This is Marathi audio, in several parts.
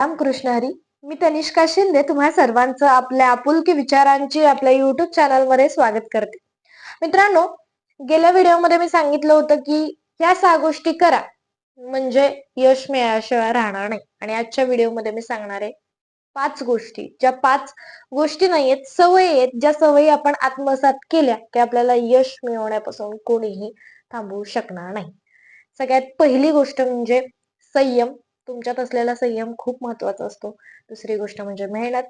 रामकृष्ण हरी मी तनिष्का शिंदे तुम्हा सर्वांचं आपल्या आपुलकी विचारांची आपल्या युट्यूब चॅनलमध्ये स्वागत करते. मित्रांनो गेल्या व्हिडिओमध्ये मी सांगितलं होतं की ह्या सहा गोष्टी करा म्हणजे यश मिळाल्याशिवाय राहणार नाही. आणि आजच्या व्हिडिओमध्ये मी सांगणार आहे पाच गोष्टी. ज्या पाच गोष्टी नाहीयेत सवयी आहेत ज्या सवयी आपण आत्मसात केल्या की आपल्याला यश मिळवण्यापासून कोणीही थांबवू शकणार नाही. सगळ्यात पहिली गोष्ट म्हणजे संयम. तुमच्यात असलेला संयम खूप महत्त्वाचा असतो. दुसरी गोष्ट म्हणजे मेहनत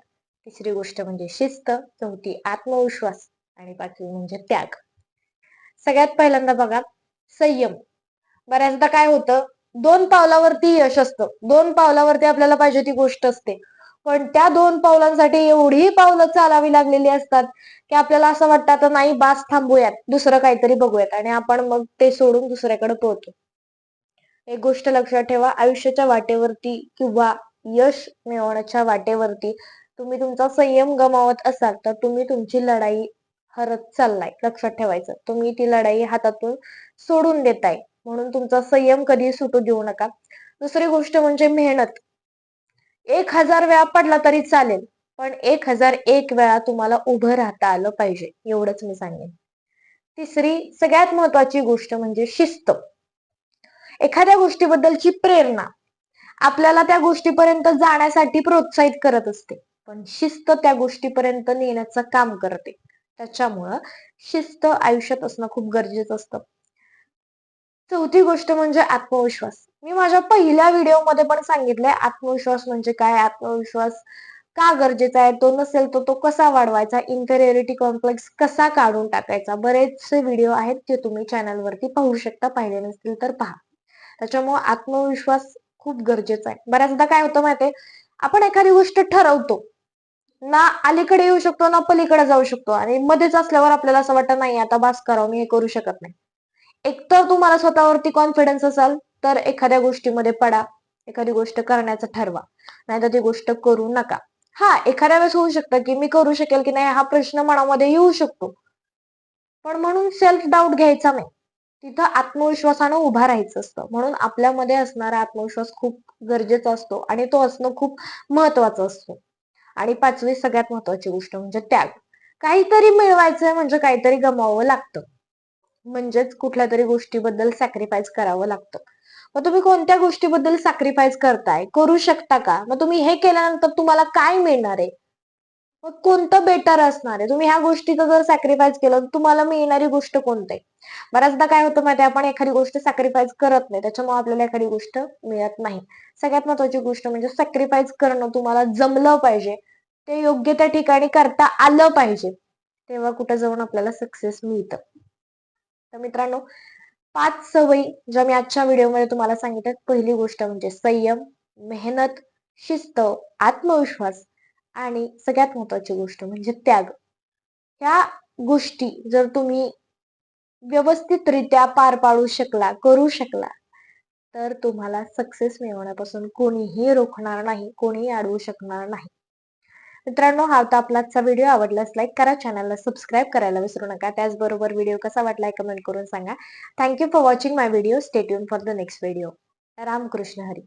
तिसरी गोष्ट म्हणजे शिस्त चौथी आत्मविश्वास आणि पाचवी म्हणजे त्याग. सगळ्यात पहिल्यांदा बघा संयम. बऱ्याचदा काय होतं दोन पावलावरती यश असतं. दोन पावलावरती आपल्याला पाहिजे ती गोष्ट असते. पण त्या दोन पावलांसाठी एवढी पावलं चालावी लागलेली असतात की आपल्याला असं वाटतं तर नाही बास थांबूयात दुसरं काहीतरी बघूयात आणि आपण मग ते सोडून दुसऱ्याकडे पोहतो एक गोष्ट लक्षात ठेवा आयुष्याच्या वाटेवरती किंवा यश मिळवण्याच्या वाटेवरती तुम्ही तुमचा संयम गमावत असाल तर तुम्ही तुमची लढाई हरत चाललाय लक्षात ठेवायचं. तुम्ही ती लढाई हातातून सोडून देताय. म्हणून तुमचा संयम कधी सुटू देऊ नका. दुसरी गोष्ट म्हणजे मेहनत. एक हजार वेळा पडला तरी चालेल पण एक हजार एक वेळा तुम्हाला उभं राहता आलं पाहिजे. एवढंच मी सांगेन. तिसरी सगळ्यात महत्वाची गोष्ट म्हणजे शिस्त. एखाद्या गोष्टीबद्दलची प्रेरणा आपल्याला त्या गोष्टीपर्यंत जाण्यासाठी प्रोत्साहित करत असते. पण शिस्त त्या गोष्टीपर्यंत नेण्याचं काम करते. त्याच्यामुळं शिस्त आयुष्यात असणं खूप गरजेचं असतं. चौथी गोष्ट म्हणजे आत्मविश्वास. मी माझ्या पहिल्या व्हिडिओमध्ये पण सांगितलंय आत्मविश्वास म्हणजे काय? आत्मविश्वास का गरजेचा आहे? तो नसेल तर तो कसा वाढवायचा? इन्फेरियरिटी कॉम्प्लेक्स कसा काढून टाकायचा? बरेचसे व्हिडिओ आहेत ते तुम्ही चॅनलवरती पाहू शकता. पाहिले नसतील तर पहा. त्याच्यामुळे आत्मविश्वास खूप गरजेचा आहे. बऱ्याचदा काय होतं माहितीये? आपण एखादी गोष्ट ठरवतो. ना अलीकडे येऊ शकतो ना पलीकडे जाऊ शकतो. आणि मध्येच असल्यावर आपल्याला असं वाटत नाही आता बास करावं मी हे करू शकत नाही. एकतर तुम्हाला स्वतःवरती कॉन्फिडन्स असाल तर एखाद्या गोष्टीमध्ये पडा. एखादी गोष्ट करण्याचं ठरवा. नाहीतर ती गोष्ट करू नका. हा एखाद्या वेळेस होऊ शकतं की मी करू शकेल की नाही हा प्रश्न मनामध्ये येऊ शकतो. पण म्हणून सेल्फ डाऊट घ्यायचा नाही. तिथं आत्मविश्वासानं उभा राहायचं असतं. म्हणून आपल्यामध्ये असणारा आत्मविश्वास खूप गरजेचा असतो आणि तो असणं खूप महत्वाचं असतो. आणि पाचवी सगळ्यात महत्वाची गोष्ट म्हणजे त्याग. काहीतरी मिळवायचंय म्हणजे काहीतरी गमावं लागतं. म्हणजेच कुठल्या तरी गोष्टीबद्दल सॅक्रिफाईस करावं लागतं. मग तुम्ही कोणत्या गोष्टीबद्दल सॅक्रिफाईस करताय? करू शकता का? मग तुम्ही हे केल्यानंतर तुम्हाला काय मिळणार आहे? मग कोणतं बेटर असणार आहे? तुम्ही ह्या गोष्टीचं जर सॅक्रिफाईस केलं तर तुम्हाला मिळणारी गोष्ट कोणती? बऱ्याचदा काय होतं माहिती आपण एखादी गोष्ट सॅक्रिफाईस करत नाही त्याच्यामुळे आपल्याला एखादी गोष्ट मिळत नाही. सगळ्यात महत्वाची गोष्ट म्हणजे सॅक्रिफाईस करणं तुम्हाला जमलं पाहिजे. ते योग्य त्या ठिकाणी करता आलं पाहिजे. तेव्हा कुठं जाऊन आपल्याला सक्सेस मिळतं. तर मित्रांनो पाच सवयी ज्या मी आजच्या व्हिडिओमध्ये तुम्हाला सांगितल्यात. पहिली गोष्ट म्हणजे संयम मेहनत शिस्त आत्मविश्वास. आणि सगळ्यात महत्वाची गोष्ट म्हणजे त्याग. ह्या गोष्टी जर तुम्ही व्यवस्थितरित्या पार पाडू शकला करू शकला तर तुम्हाला सक्सेस मिळवण्यापासून कोणीही रोखणार नाही कोणीही अडवू शकणार नाही. मित्रांनो हा होता आपला आजचा व्हिडिओ आवडलाच लाईक करा चॅनलला सबस्क्राईब करायला विसरू नका. त्याचबरोबर व्हिडिओ कसा वाटलाय कमेंट करून सांगा. Thank you for watching my video stay tuned for the next video Ramkrishna Hari.